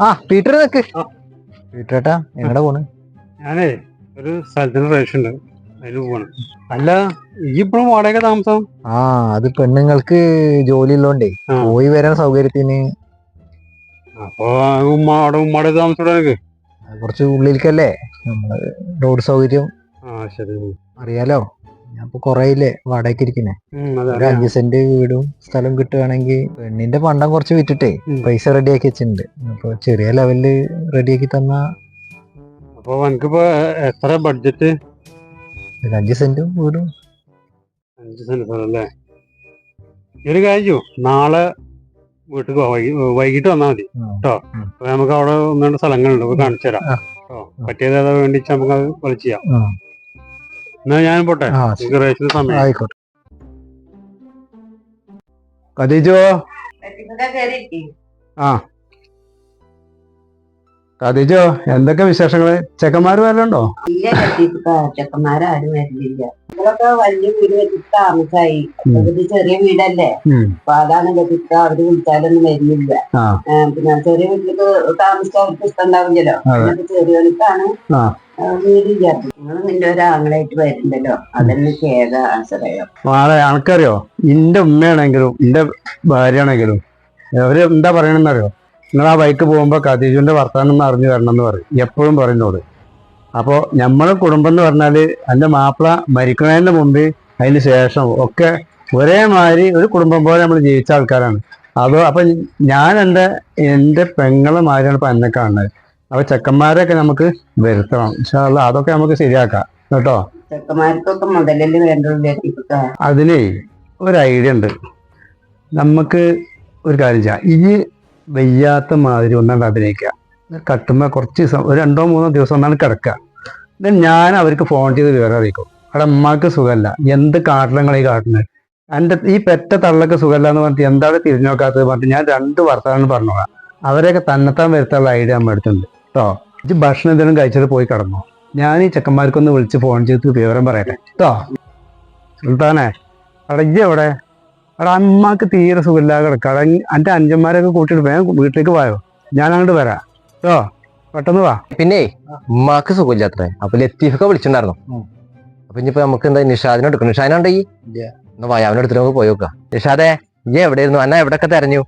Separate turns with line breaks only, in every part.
ആ പീറ്റർ നിക്ക്. പീറ്ററേട്ടാ എങ്ങടെ പോണ്?
ഞാനേ ഒരു സ്ഥലത്തിന് റേഷൻ ഉണ്ട് അതിന് പോണ് അല്ല ഈ ഇപ്പോഴും വാടക താമസം?
ആ അത് പെണ്ണുങ്ങൾക്ക് ജോലി ഉള്ളോണ്ടേ. പോയി വരാൻ സൗകര്യത്തിന്.
അപ്പൊ ഉമ്മ അവിടെ ഉമ്മയുടെ
കുറച്ച് ഉള്ളിലേക്കല്ലേ നമ്മൾ റോഡ് സൗകര്യം
ആ ശരി.
അറിയാലോ? ഞാൻ ഇപ്പൊ കൊറേ ഇല്ലേ വാടകയ്ക്ക് ഇരിക്കുന്നേ ഒരു അഞ്ചു സെന്റ് വീടും സ്ഥലം കിട്ടുകയാണെങ്കിൽ പെണ്ണിന്റെ പണ്ടം കുറച്ച് വിറ്റിട്ടേ പൈസ റെഡിയാക്കി വെച്ചിട്ടുണ്ട്. അപ്പൊ ചെറിയ ലെവലിൽ റെഡിയാക്കി തന്ന
അപ്പൊ എനിക്കിപ്പോ എത്ര ബഡ്ജറ്റ്?
ഒരു അഞ്ച് സെന്റും വീടും.
അഞ്ച് സെന്റ് സ്ഥലം അല്ലേ? ഒരു കാര്യം നാളെ വീട്ടിൽ വൈകിട്ട് വന്നാൽ മതി. കേട്ടോ അപ്പൊ നമുക്ക് അവിടെ ഒന്ന് രണ്ട് സ്ഥലങ്ങളുണ്ട്. അപ്പൊ കാണിച്ചു തരാം. കേട്ടോ പറ്റിയത് ഏതാ വേണ്ടി നമുക്ക് അത് ചെയ്യാം. എന്നാ ഞാൻ പോട്ടെ. സമയം.
ആയിക്കോട്ടെ.
കദീജോ.
ആ. കദീജോ എന്തൊക്കെ വിശേഷങ്ങൾ? ചെക്കന്മാര് വരലുണ്ടോ?
ഇല്ല ചെക്കന്മാരാരും വരുന്നില്ല ഇവരൊക്കെ വലിയ വീട് വെച്ചിട്ട് താമസായി. ഇത് ചെറിയ വീടല്ലേ. അപ്പൊ അതാണ് കെട്ടിട്ട് അവർ വിളിച്ചാലൊന്നും വരുന്നില്ല. പിന്നെ ചെറിയ വീട്ടിലേക്ക് താമസിച്ചവർക്ക് അവർക്ക് ഇഷ്ടം ഉണ്ടാവില്ലല്ലോ.
ചെറിയ
എന്നിട്ട് നിങ്ങൾ നിന്റെ
ഉമ്മയാണെങ്കിലും നിന്റെ ഭാര്യയാണെങ്കിലും അവർ എന്താ പറയണെന്നറിയോ? നിങ്ങൾ ആ ബൈക്ക് പോകുമ്പോ ഖദീജുന്റെ വർത്താനം ഒന്ന് അറിഞ്ഞു തരണം എന്ന് പറയും. എപ്പോഴും പറയുന്നോട് അപ്പോ നമ്മളെ കുടുംബം എന്ന് പറഞ്ഞാൽ എന്റെ മാപ്പിള മരിക്കുന്നതിന് മുമ്പ് അതിന് ശേഷം ഒക്കെ ഒരേമാതിരി ഒരു കുടുംബം പോലെ നമ്മൾ ജീവിച്ച ആൾക്കാരാണ്. അതോ അപ്പൊ ഞാൻ എന്റെ എന്റെ പെങ്ങളെ മാതിരിയാണ് ഇപ്പൊ എന്നെ കാണുന്നത്. അപ്പൊ ചെക്കന്മാരെയൊക്കെ നമുക്ക് വരുത്തണം. അതൊക്കെ നമുക്ക് ശരിയാക്കാം. കേട്ടോ?
ചെക്കന്മാർക്കൊക്കെ മുതലല്ലേ വേണ്ടുള്ളൂ കെട്ടിട്ട്
അതിലേ ഒരു ഐഡിയ ഉണ്ട്. നമുക്ക് ഒരു കാര്യം ചെയ്യാം. ഇനി വെയ്യാത്ത മാതിരി ഒന്നാണ്ട് അഭിനയിക്കുക. കട്ടുമ്പോൾ കുറച്ച് ദിവസം ഒരു രണ്ടോ മൂന്നോ ദിവസം ഒന്നാണ് കിടക്കുക. ഞാൻ അവർക്ക് ഫോൺ ചെയ്ത് വിവരം അറിയിക്കും. അവിടെ അമ്മയ്ക്ക് സുഖമല്ല എന്ത് കാട്ടിലങ്ങൾ ഈ കാട്ടുന്നത്? എന്റെ ഈ പെറ്റ തള്ളൊക്കെ സുഖമല്ല എന്ന് പറഞ്ഞിട്ട് എന്താണ് തിരിഞ്ഞു നോക്കാത്തത് പറഞ്ഞിട്ട് ഞാൻ രണ്ട് വർത്തമാനം പറഞ്ഞോളാം. അവരെയൊക്കെ തന്നെത്താൻ വരുത്താനുള്ള ഐഡിയ നമ്മൾ എടുത്തിട്ടുണ്ട് കേട്ടോ ഇത് ഭക്ഷണം എന്തെങ്കിലും കഴിച്ചിട്ട് പോയി കിടന്നു. ഞാൻ ഈ ചെക്കന്മാർക്കൊന്ന് വിളിച്ച് ഫോൺ ചെയ്ത് വിവരം പറയട്ടെ കേട്ടോ സുൽത്താനെ ഇജ്ജ് എവിടെ? അവിടെ അമ്മയ്ക്ക് തീരെ സുഖമില്ലാതെ കിടക്കുക അവിടെ എന്റെ അഞ്ചന്മാരൊക്കെ കൂട്ടിയിട്ട് വേഗം വീട്ടിലേക്ക് പോയോ ഞാൻ അങ്ങോട്ട് വരാം. കേട്ടോ പെട്ടെന്ന് വാ.
പിന്നെ ഉമ്മാക്ക് സുഖമില്ലാത്ര. അപ്പൊ ലത്തീഫൊക്കെ വിളിച്ചിട്ടുണ്ടായിരുന്നു. അപ്പൊ ഇനിയിപ്പോ നമുക്ക് എന്താ നിഷാദിനെ എടുക്കണം. നിഷാദിനെ ഈ വയാവിനെ എടുത്തിട്ട് നമുക്ക് പോയി നോക്കാം. നിഷാദേ ഇജ്ജ് എവിടെയായിരുന്നു? അന്ന എവിടെയൊക്കെ തെരഞ്ഞു?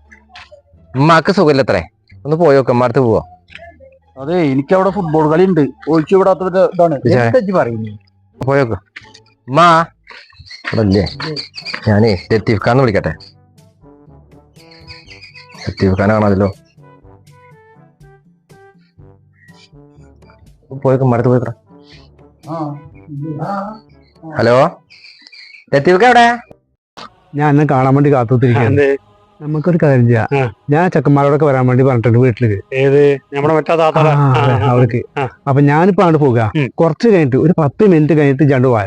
ഉമ്മാക്ക് സുഖമില്ലത്രേ. ഒന്ന് പോയി നോക്കാം അടുത്ത് പോവാ?
അതെ എനിക്ക് അവിടെ ഫുട്ബോൾ കളി ഉണ്ട് ഒഴിച്ചു വിടാത്ത ഇതാണ്
ഇല്ലേ ഞാനേ ലത്തീഫ് ഖാന്ന് വിളിക്കട്ടെ. ലത്തീഫ് ഖാൻ കാണാമല്ലോ പോയിക്കോ മടുത്ത് പോയിക്കോ. ഹലോ? ലത്തീഫ് എവിടെ?
ഞാൻ എന്നെ കാണാൻ വേണ്ടി കാത്തുത്തിരിക്കുകയാണ്. നമുക്കൊരു കാര്യം ചെയ്യാം. ഞാൻ ചെക്കന്മാരോടൊക്കെ വരാൻ വേണ്ടി പറഞ്ഞിട്ടുണ്ട് വീട്ടിൽ
ഏത്? നമ്മുടെ മറ്റേ
ആ, അതെ, അവർക്ക്.
ആ.
അപ്പൊ ഞാനിപ്പോ അങ്ങോട്ട് പോകുക. കുറച്ച് കഴിഞ്ഞിട്ട് ഒരു പത്ത് മിനിറ്റ് കഴിഞ്ഞിട്ട് ജണ്ട് പോയ.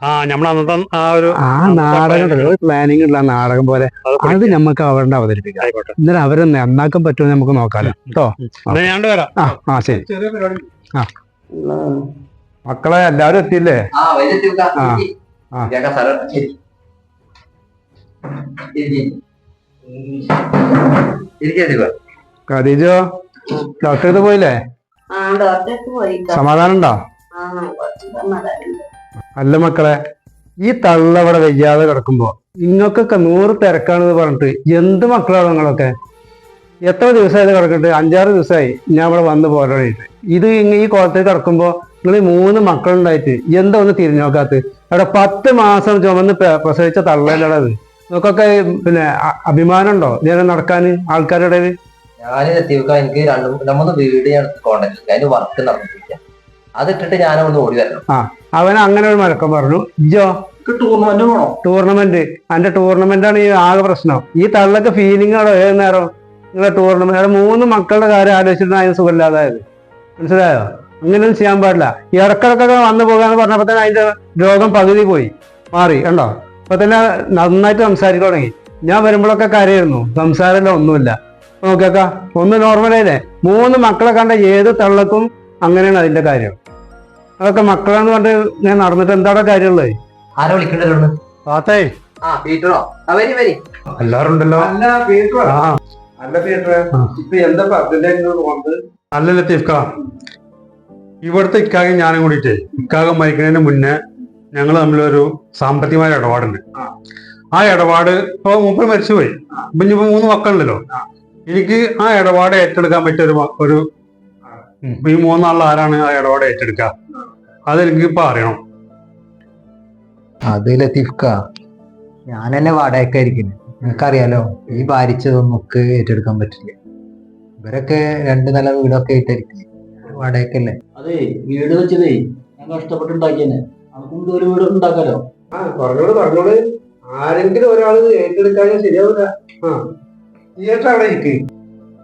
ആ നമ്മൾ അന്നത്തെ ആ ഒരു
ആ നാടകം ഉണ്ടല്ലോ, ഒരു പ്ലാനിങ് ഉള്ള ആ നാടകം പോലെ
അത്
നമുക്ക് അവരുടെ അവതരിപ്പിക്കാം. എന്നാലും അവരെ നന്നാക്കാൻ പറ്റുമോ നമുക്ക് നോക്കാലോ. കേട്ടോ
ഞാൻ വരാം.
ആ ആ ശരി.
ചെറിയ പരിപാടി.
മക്കളെ എല്ലാവരും എത്തിയില്ലേ?
ആ
ആ. ഖദീജോ ഡോക്ടർ അടുത്ത് പോയില്ലേ?
ആ ഡോക്ടർക്ക് പോയി.
സമാധാനം ഉണ്ടോ അല്ല മക്കളെ ഈ തള്ള അവിടെ വയ്യാതെ കിടക്കുമ്പോ നിങ്ങൾക്കൊക്കെ നൂറ് തിരക്കാണെന്ന് പറഞ്ഞിട്ട് എന്ത് മക്കളാണ് നിങ്ങളൊക്കെ? എത്ര ദിവസമായത് കിടക്കട്ടെ അഞ്ചാറ് ദിവസമായി ഞാൻ ഇവിടെ വന്ന് പോരാടിയിട്ട്. ഇത് ഇങ്ങ ഈ കുളത്തിൽ കിടക്കുമ്പോ നിങ്ങൾ മൂന്ന് മക്കളുണ്ടായിട്ട് എന്താ ഒന്ന് തിരിഞ്ഞു നോക്കാത്ത അവിടെ പത്ത് മാസം ചുമന്ന് പ്ര- പ്രസവിച്ച അത് നിങ്ങൾക്കൊക്കെ പിന്നെ അഭിമാനമുണ്ടോ അഭിമാനം ഉണ്ടോ ഇങ്ങനെ നടക്കാൻ ആൾക്കാരുടെ
ഞാൻ ലത്തീഫ് എനിക്ക് രണ്ടു നമ്മുടെ വീട് ഞാൻ കോണ്ടാക്ട് അതിന് വർക്ക് നടന്നിട്ടില്ല. അതിട്ടിട്ട് ഞാൻ ഒന്ന് ഓടി വരണം.
അവൻ അങ്ങനെ ഒരു മലക്കം പറഞ്ഞു. ഇജോ?
ടൂർണമെന്റ് വേണോ.
ടൂർണമെന്റ് അന്റെ ടൂർണമെന്റ് ആണ് ഈ ആകെ പ്രശ്നം. ഈ തള്ളൊക്കെ ഫീലിംഗ് ആണോ? ഏത് നേരം? നിങ്ങളെ ടൂർണമെന്റ് അവിടെ മൂന്ന് മക്കളുടെ കാര്യം ആലോചിച്ചിട്ടാണ് അതിന് സുഖമില്ലാതായത്. മനസ്സിലായോ? അങ്ങനെയൊന്നും ചെയ്യാൻ പാടില്ല. ഈ ഇടക്കിടക്കൊക്കെ വന്നു പോകാന്ന് പറഞ്ഞപ്പോ തന്നെ അതിന്റെ രോഗം പകുതി പോയി. മാറി കണ്ടോ? അപ്പൊ തന്നെ നന്നായിട്ട് സംസാരിക്കാൻ തുടങ്ങി. ഞാൻ വരുമ്പോഴൊക്കെ കരയായിരുന്നു. സംസാരമല്ല ഒന്നുമില്ല. നോക്കിയാക്ക ഒന്ന് നോർമലല്ലേ മൂന്ന് മക്കളെ കണ്ട ഏത് തള്ളക്കും അങ്ങനെയാണ് അതിന്റെ കാര്യം. അതൊക്കെ മക്കളാന്ന് പറഞ്ഞ് ഞാൻ നടന്നിട്ട് എന്താണ് കാര്യമുള്ളത്?
ആരെ വിളിക്കണ്ടല്ലോ
പാത്തേ
ആ പീറ്ററോ അവരി വരി
എല്ലാവരും ഉണ്ടല്ലോ
അല്ല
ആ. അല്ല ഇപ്പൊ എന്താ
അല്ല ഇവിടുത്തെ ഇക്കാകെ ഞാനും കൂടിയിട്ടേ. ഇക്കാകെ മരിക്കുന്നതിന് മുന്നേ ഞങ്ങൾ തമ്മിലൊരു സാമ്പത്തികമായ ഇടപാടുണ്ട്.
ആ.
ആ ഇടപാട് ഇപ്പൊ മൂപ്പർ മരിച്ചുപോയി. ഇപ്പൊ ഇനിയിപ്പോ മൂന്ന് മക്കളുണ്ടല്ലോ. എനിക്ക് ആ ഇടപാട് ഏറ്റെടുക്കാൻ പറ്റിയ ഒരു ഒരു ഈ മൂന്നാളിൽ ആരാണ് ആ ഇടപാട് ഏറ്റെടുക്കുക? അതെനിക്ക് ഇപ്പൊ അറിയണം.
അത് ലത്തീഫ്ക്ക ഞാൻ എന്നെ വാടകയ്ക്കായിരിക്കുന്നു നിനക്കറിയാലോ ഈ ഭാരിച്ചതൊന്നും നമുക്ക് ഏറ്റെടുക്കാൻ പറ്റില്ല. ഇവരൊക്കെ രണ്ട് നില വീടൊക്കെ ആയിട്ടായിരിക്കും വാടകയ്ക്കല്ലേ?
അതെ വീട് വെച്ചതേ ഞാൻ കഷ്ടപ്പെട്ടുണ്ടാക്കിയെന്നെ നമുക്കും ഒരു വീട് ഉണ്ടാക്കാലോ?
ആ പറഞ്ഞോളൂ പറഞ്ഞോളൂ. ആരെങ്കിലും ഒരാൾ ഏറ്റെടുക്കാൻ ശരിയാവില്ല ആ. അവിടെ ഇരിക്ക്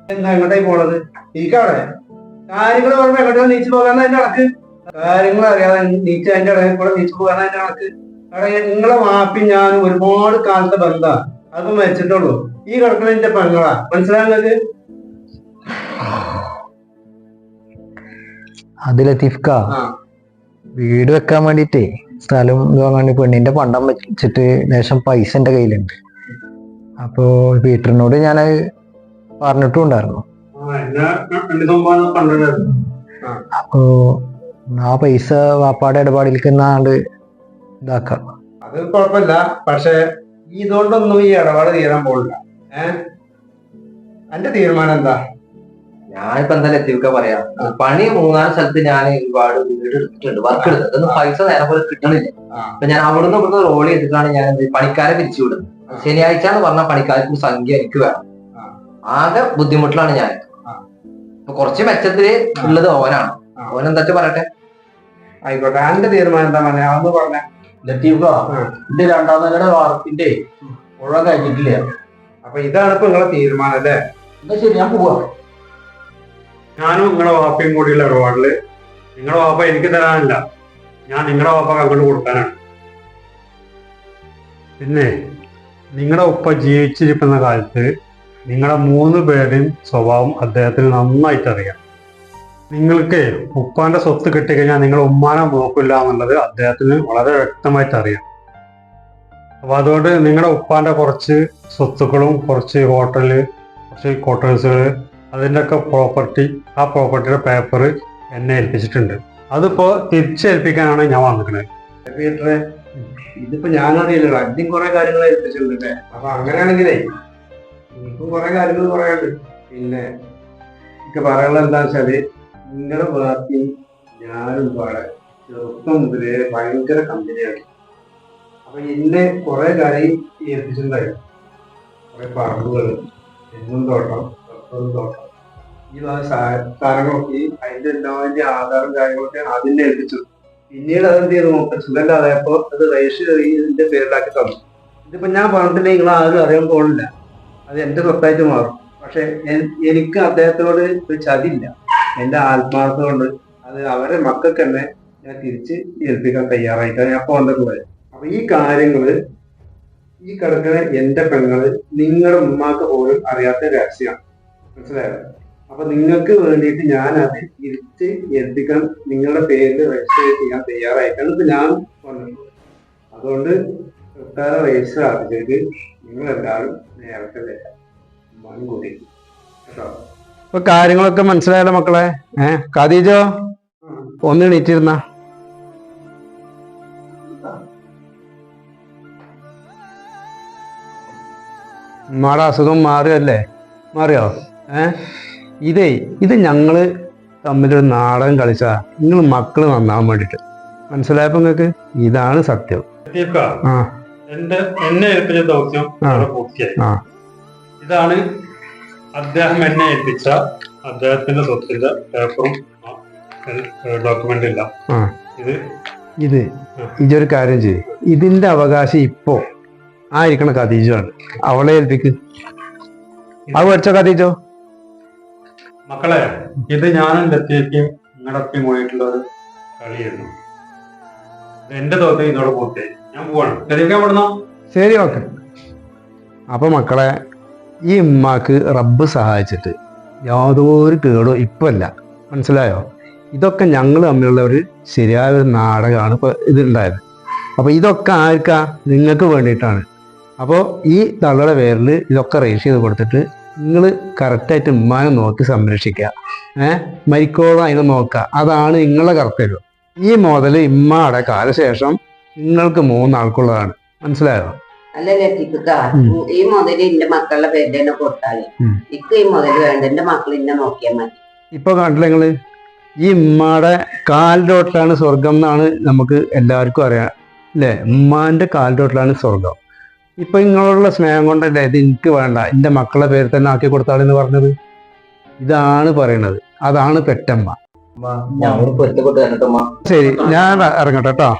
എന്താ എങ്ങോട്ടായി പോണത്? ഇരിക്കവിടെ കാര്യങ്ങൾ പറയുമ്പോ എങ്ങോട്ടാ നീച്ചു പോകാൻ അതിന്റെ കണക്ക്? കാര്യങ്ങൾ അറിയാതെ നീച്ച് അതിന്റെ ഇടയിൽ കൂടെ നീച്ചു പോകാൻ അതിന്റെ കണക്ക്? അവിടെ നിങ്ങളെ മാപ്പി ഞാൻ ഒരുപാട് കാലത്തെ ബന്ധാ. അതൊക്കെ മരിച്ചിട്ടുള്ളൂ ഈ കിടക്കണ എന്റെ പെങ്ങളാ. മനസ്സിലാകുന്നത്
അത് ലത്തീഫ്ക്ക
ആ.
വീട് വെക്കാൻ വേണ്ടിട്ടേ സ്ഥലം ഇത് വാങ്ങാൻ പെണ്ണിന്റെ പണ്ടം വെച്ചിട്ട് ലേശം പൈസ എന്റെ കയ്യിലുണ്ട്. അപ്പോ പീറ്ററിനോട് ഞാൻ പറഞ്ഞിട്ടും ഉണ്ടായിരുന്നു അപ്പോ ആ പൈസ വാപ്പാടെ ഇടപാടിലേക്ക് എന്നാണ്ട് ഇതാക്കാം.
അത് കുഴപ്പമില്ല. പക്ഷേ ഇതുകൊണ്ടൊന്നും ഈ ഇടപാട് തീരാൻ പോകില്ല ഏഹ് എന്റെ തീരുമാനം എന്താ?
ഞാനിപ്പോ എന്തായാലും എത്തിയൊക്കെ പറയാ. പണി മൂന്നാൽ സ്ഥലത്ത് ഞാൻ ഒരുപാട് വീട് എടുത്തിട്ടുണ്ട്. വർക്ക് എടുത്തത് അതൊന്നും പൈസ നേരെ പോലെ കിട്ടണില്ല. അപ്പൊ ഞാൻ അവിടുന്ന് ഇവിടുന്ന് റോൾ ചെയ്തിട്ടാണ് ഞാൻ എന്ത് പണിക്കാരെ പിരിച്ചു വിടുന്നത്. ശനിയാഴ്ച എന്ന് പറഞ്ഞാൽ പണിക്കാർക്ക് സംഖ്യ എനിക്ക് വേണം. ആകെ ബുദ്ധിമുട്ടിലാണ് ഞാൻ. കുറച്ച് മെച്ചത്തിൽ ഉള്ളത് ഓനാണ്. ഓൻ എന്താ പറയട്ടെ?
ആയിക്കോട്ടെ. എന്റെ തീരുമാനം എന്താ പറയാന്ന് അതൊന്ന് പറഞ്ഞ.
ലത്തീഫ. എന്റെ രണ്ടാം നിലയുടെ വാർപ്പിന്റെ മുഴുവൻ കഴിഞ്ഞിട്ടില്ല?
അപ്പൊ ഇതാണ് ഇപ്പൊ നിങ്ങളെ തീരുമാനം അല്ലേ?
എന്നാ ശരി ഞാൻ പോവാ.
ഞാനും നിങ്ങളുടെ വാപ്പയും കൂടിയുള്ള ഇടപാടിൽ നിങ്ങളുടെ വാപ്പ എനിക്ക് തരാനല്ല. ഞാൻ നിങ്ങളുടെ വാപ്പ അങ്ങോട്ട് കൊടുക്കാനാണ്. പിന്നെ നിങ്ങളുടെ ഉപ്പ ജീവിച്ചിരിക്കുന്ന കാലത്ത് നിങ്ങളുടെ മൂന്ന് പേരുടെയും സ്വഭാവം അദ്ദേഹത്തിന് നന്നായിട്ട് അറിയാം. നിങ്ങൾക്ക് ഉപ്പാന്റെ സ്വത്ത് കിട്ടിക്കഴിഞ്ഞാൽ നിങ്ങൾ ഉമ്മാനെ നോക്കില്ല എന്നുള്ളത് അദ്ദേഹത്തിന് വളരെ വ്യക്തമായിട്ട് അറിയാം. അപ്പൊ അതുകൊണ്ട് നിങ്ങളുടെ ഉപ്പാന്റെ കുറച്ച് സ്വത്തുക്കളും കുറച്ച് ഹോട്ടൽ കുറച്ച് ക്വാർട്ടേഴ്സുകൾ അതിന്റെ ഒക്കെ പ്രോപ്പർട്ടി ആ പ്രോപ്പർട്ടിയുടെ പേപ്പർ എന്നെ ഏൽപ്പിച്ചിട്ടുണ്ട്. അതിപ്പോ തിരിച്ചേൽപ്പിക്കാനാണ് ഞാൻ വന്നിരിക്കുന്നത്.
ഇതിപ്പോ ഞാനറിയില്ലല്ലോ അതിന് കുറെ കാര്യങ്ങൾ ഏൽപ്പിച്ചിട്ടുണ്ടല്ലേ അപ്പൊ അങ്ങനെയാണെങ്കിലേ എനിക്കും കുറെ കാര്യങ്ങൾ പറയാനുണ്ട്. പിന്നെ എനിക്ക് പറയാനുള്ളത് എന്താ വെച്ചാൽ നിങ്ങളുടെ പാർട്ടി ഞാനും പാടെ ചെറുപ്പം മുതലേ ഭയങ്കര കമ്പനിയാണ്. അപ്പൊ എന്നെ കുറെ കാര്യം ഏൽപ്പിച്ചിട്ടുണ്ടായിരുന്നു. കുറെ പറമ്പുകൾ തെങ്ങും തോട്ടം തോട്ടം ഈ സാധനങ്ങളൊക്കെ അതിന്റെ എല്ലാതിന്റെ ആധാറും കാര്യങ്ങളൊക്കെ അതിനെ ഏൽപ്പിച്ചു പിന്നീട് അതെന്ത് ചെയ്തു? നോക്കാം സുഖമില്ലാതായപ്പോ അത് രജിസ്റ്റർ ഇതിന്റെ പേരിലാക്കി തന്നു. ഇതിപ്പോ ഞാൻ പറഞ്ഞിട്ടില്ലെങ്കിൽ നിങ്ങൾ ആരും അറിയാൻ പോകുന്നില്ല. അത് എന്റെ സ്വത്തായിട്ട് മാറും. പക്ഷെ എനിക്ക് അദ്ദേഹത്തിനോട് ഒരു ചതിയില്ല. എന്റെ ആത്മാർത്ഥത കൊണ്ട് അത് അവരെ മക്കൾക്ക് തന്നെ ഞാൻ തിരിച്ച് ഏൽപ്പിക്കാൻ തയ്യാറായിട്ടാണ് ഞാൻ പോകേണ്ടത് അപ്പൊ ഈ കാര്യങ്ങൾ ഈ കിടക്കുന്ന എന്റെ പെങ്ങൾ നിങ്ങളുടെ ഉമ്മാക്ക് പോലും അറിയാത്ത രഹസ്യമാണ് മനസ്സിലായോ? അപ്പൊ നിങ്ങൾക്ക് വേണ്ടിയിട്ട് ഞാൻ അത് തിരിച്ച് ഏൽപ്പിക്കാൻ നിങ്ങളുടെ പേരിൽ രജിസ്റ്റർ ചെയ്യാൻ തയ്യാറായിട്ടാണ് ഇപ്പൊ ഞാൻ പറഞ്ഞത് അതുകൊണ്ട് സർക്കാർ രജിസ്റ്റർ നിങ്ങൾ എല്ലാവരും നേരത്തെ വരാം. ഉമ്മാനും കൂടി
കാര്യങ്ങളൊക്കെ മനസ്സിലായല്ലോ മക്കളെ? ഏഹ് ഖദീജോ? ഒന്ന് എണീറ്റിരുന്ന. ഉമ്മാടെ അസുഖം മാറിയല്ലേ മാറിയോ? ഏ? ഇതേ ഇത് ഞങ്ങൾ തമ്മിലൊരു നാടകം കളിച്ചാ നിങ്ങൾ മക്കൾ നന്നാവാൻ വേണ്ടിട്ട്. മനസ്സിലായപ്പോ നിങ്ങക്ക് ഇതാണ് സത്യം. ആ.
എന്റെ എന്നെ ഏൽപ്പിച്ച ദൗത്യം. പൂർത്തിയായി. ഇതാണ് അദ്ദേഹം എന്നെ ഏൽപ്പിച്ച അദ്ദേഹത്തിന്റെ സ്വത്തിന്റെ പേപ്പറും ഡോക്യുമെന്റ് ഇല്ല. ഇത്
ഇത് ഇതൊരു കാര്യം ചെയ്യും. ഇതിന്റെ അവകാശം ഇപ്പോ ആയിരിക്കണം ഖദീജോ ആണ്. അവളെ ഏൽപ്പിക്ക്. അത് പഠിച്ചോ
മക്കളെ ഇത് ഞാനും ലത്തീഫയും നിങ്ങളുടെ ഒപ്പം കൂടിയിട്ടുള്ള ഒരു കളിയായിരുന്നു. എന്റെ തോട്ടം ഇതോടെ പോട്ടെ. ഞാൻ പോവാണ്. ലത്തീഫിക്കാൻ വിടുന്നോ
ശരി ഓക്കെ. അപ്പൊ മക്കളെ ഈ ഉമ്മാക്ക് റബ്ബ് സഹായിച്ചിട്ട് യാതൊരു കേടോ ഇപ്പൊ അല്ല മനസ്സിലായോ? ഇതൊക്കെ ഞങ്ങൾ തമ്മിലുള്ള ഒരു ശരിയായ ഒരു നാടകമാണ് ഇപ്പൊ ഇതുണ്ടായത്. അപ്പൊ ഇതൊക്കെ ആർക്കാ? നിങ്ങൾക്ക് വേണ്ടിയിട്ടാണ്. അപ്പോൾ ഈ തള്ളയുടെ പേരിൽ ഇതൊക്കെ രജിസ്റ്റർ ചെയ്ത് കൊടുത്തിട്ട്
നിങ്ങൾ കറക്റ്റായിട്ട് ഉമ്മാനെ നോക്കി സംരക്ഷിക്കുക. ഏഹ് മരിക്കോളം അതിനെ നോക്കുക. അതാണ് നിങ്ങളുടെ കർത്തവ്യം. ഈ മുതൽ ഇമ്മയുടെ കാലശേഷം നിങ്ങൾക്ക് മൂന്നാൾക്കുള്ളതാണ്. മനസ്സിലായോ?
അല്ല. ഈ മുതൽ എന്റെ മക്കളുടെ പേരിൽ തന്നെ
കൊടുത്താൽ
ഇക്ക് ഈ മുതൽ വേണ്ട. എന്റെ മക്കൾ ഇന്നെ നോക്കിയാൽ മതി.
ഇപ്പൊ കണ്ടില്ല നിങ്ങൾ? ഈ ഉമ്മയുടെ കാലിലോട്ടാണ് സ്വർഗം എന്നാണ് നമുക്ക് എല്ലാവർക്കും അറിയാം. അല്ലെ? ഉമ്മാന്റെ കാലിലോട്ടിലാണ് സ്വർഗം ഇപ്പൊ നിങ്ങളോടുള്ള സ്നേഹം കൊണ്ടല്ലേ ഇത് എനിക്ക് വേണ്ട എന്റെ മക്കളെ പേര് തന്നെ ആക്കി കൊടുത്താളെന്ന് പറഞ്ഞത്? ഇതാണ് പറയണത് അതാണ് പെറ്റമ്മ. ശരി ഞാൻ ഇറങ്ങട്ടെ കേട്ടോ.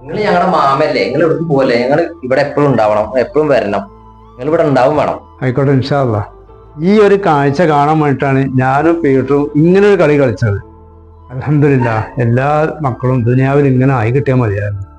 നിങ്ങൾ ഞങ്ങളുടെ മാമല്ലേ നിങ്ങൾ എവിടേക്ക് പോലെ ഞങ്ങൾ ഇവിടെ എപ്പോഴും ഉണ്ടാവണം എപ്പോഴും വരണം. നിങ്ങൾ ഇവിടെ ഉണ്ടാവും വേണം.
ആയിക്കോട്ടെ ഇൻഷാല്ല ഈ ഒരു കാഴ്ച കാണാൻ വേണ്ടിട്ടാണ് ഞാനും പീട്ടറും ഇങ്ങനെ ഒരു കളി കളിച്ചത്. അലഹമില്ല എല്ലാ മക്കളും ദുനിയാവിൽ ഇങ്ങനെ ആയി കിട്ടിയാൽ മതിയായിരുന്നു.